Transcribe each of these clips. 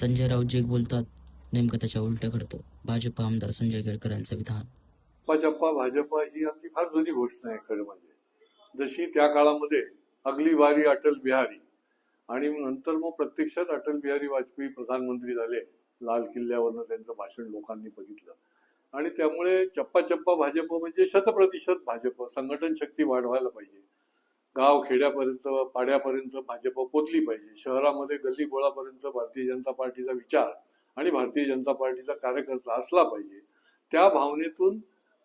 संजय राऊत जे बोलतात नेमकं त्याच्या उलट घडतं. भाजप आमदार संजय केळकर यांचं विधान. भाजपा भाजपा ही आमची फार जुनी घोषणा आहे खरं म्हणजे. जशी त्या काळामध्ये अगली बारी अटल बिहारी आणि नंतर मग प्रत्यक्षात अटल बिहारी वाजपेयी प्रधानमंत्री झाले लाल किल्ल्यावरनं त्यांचं भाषण लोकांनी बघितलं. आणि त्यामुळे चप्पा चप्पा भाजप म्हणजे शतप्रतिशत भाजप संघटन शक्ती वाढवायला पाहिजे. गाव खेड्यापर्यंत पाड्यापर्यंत भाजप पोचली पाहिजे. शहरामध्ये गल्ली गोळापर्यंत भारतीय जनता पार्टीचा विचार आणि भारतीय जनता पार्टीचा कार्यकर्ता असला पाहिजे. त्या भावनेतून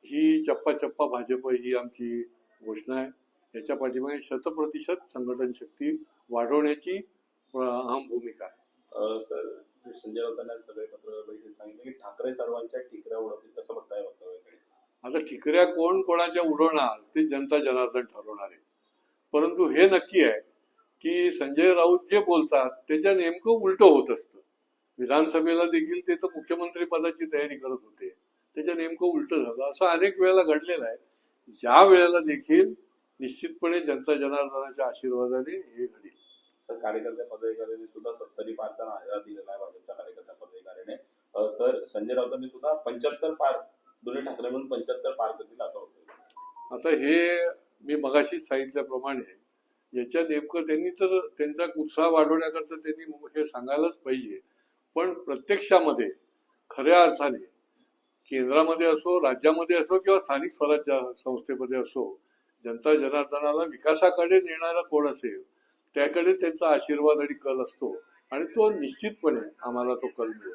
ही चप्पा चप्पा भाजप ही आमची घोषणा आहे. याच्या पाठीमागे शतप्रतिशत संघटन शक्ती वाढवण्याची अहम भूमिका आहे. सर संजय राऊतांना सगळे पत्र सांगितलं की ठाकरे सर्वांच्या टिकऱ्या उडवतील कसं वक्तव्याकडे आता ठिकऱ्या कोण कोणाच्या उडवणार ते जनता जनार्दन ठरवणार आहे. परंतु हे नक्की आहे की संजय राऊत जे बोलतात त्याच्या नेमकं उलट होत असतं. विधानसभेला देखील ते तर मुख्यमंत्री पदाची तयारी करत होते. त्याच्या नेमकं उलट झालं. असं अनेक वेळेला घडलेलं आहे. ज्या वेळेला देखील निश्चितपणे जनता जनार्दनाच्या आशीर्वादाने हे घडेल. तर कार्यकर्त्या पदाधिकाऱ्यांनी सुद्धा सत्तरी पारचा नारा दिलेला आहे भाजपच्या कार्यकर्त्या पदाधिकाऱ्याने. तर संजय राऊतांनी सुद्धा पंच्याहत्तर पार दोन्ही ठाकरे म्हणून पंच्याहत्तर पार करतील असं होतं आता हे मी मगाशी सांगितल्याप्रमाणे याच्या नेमकं त्यांनी तर त्यांचा उत्साह वाढवण्याकरता त्यांनी हे सांगायलाच पाहिजे. पण प्रत्यक्षामध्ये खऱ्या अर्थाने केंद्रामध्ये असो राज्यामध्ये असो किंवा स्थानिक स्वराज्य संस्थेमध्ये असो जनता जनार्दनाला विकासाकडे नेणारा कोण असेल त्याकडे त्यांचा आशीर्वाद आणि कल असतो. आणि तो निश्चितपणे आम्हाला तो कल मिळेल.